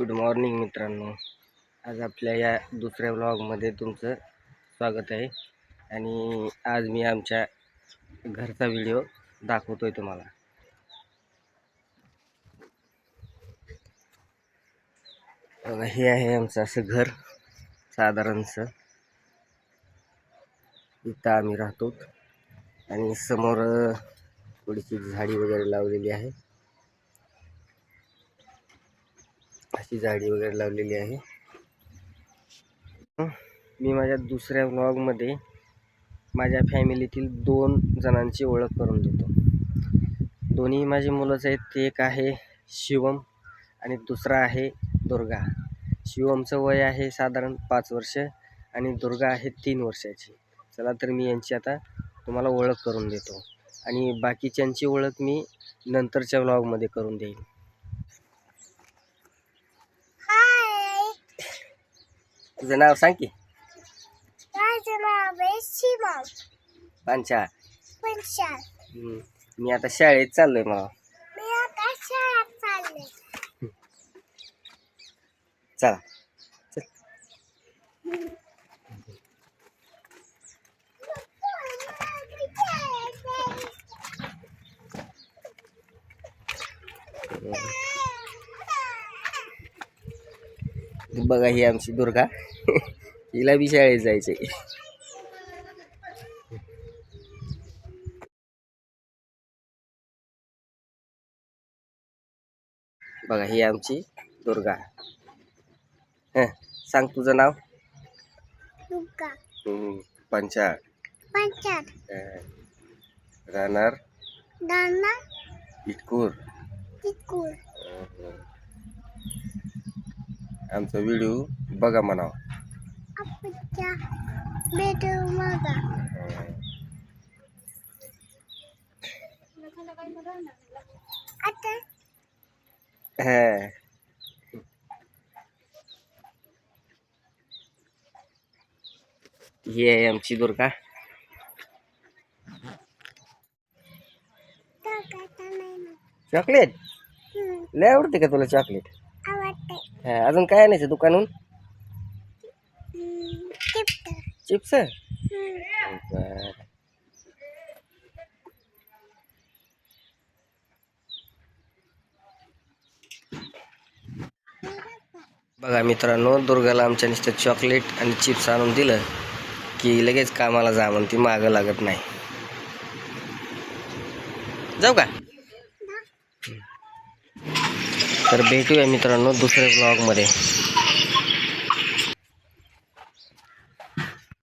Good morning मित्रांनो. आज आपल्या या दुसऱ्या ब्लॉगमध्ये तुमचं स्वागत आहे. आणि आज मी आमच्या घरचा व्हिडिओ दाखवतो आहे तुम्हाला. बघा हे आहे आमचं असं घर साधारणसं इथं आम्ही राहतो. आणि समोर थोडीशी झाडी वगैरे लावलेली आहे. अशी झाडी वगैरे लावलेली आहे. मी माझ्या दुसऱ्या व्लॉगमध्ये माझ्या फॅमिलीतील दोन जणांची ओळख करून देतो. दोन्ही माझी मुलंच आहेत ते एक आहे शिवम आणि दुसरा आहे दुर्गा. शिवमचं वय आहे साधारण पाच वर्ष आणि दुर्गा आहे तीन वर्षाची. चला तर मी यांची आता तुम्हाला ओळख करून देतो. आणि बाकीच्यांची ओळख मी नंतरच्या व्लॉगमध्ये करून देईन. तुझं नाव सांग की. माझं नाव आहे शिवम पांचा पंचाल हम्म. मी आता शाळेत चाललोय मला मी आता शाळेत चालले चला. चल. बघा ही आमची दुर्गा. हिला बी शाळेत जायचंय. बघा ही आमची दुर्गा. हं, सांग तुझं नाव? पंचाळ. राहणार? इटकूर. आमचा व्हिडिओ बघा म्हणावं. हं. ही आहे आमची दुर्गा. चॉकलेट लय आवडते का तुला चॉकलेट हा अजून काय आणायचं दुकानून चिप्स? बघा मित्रांनो दुर्गाला आमच्या नुसतं चॉकलेट आणि चिप्स आणून दिलं की लगेच कामाला जा म्हणून ती मागं लागत नाही. जाऊ का? तर भेटूया मित्रांनो दुसऱ्या ब्लॉगमध्ये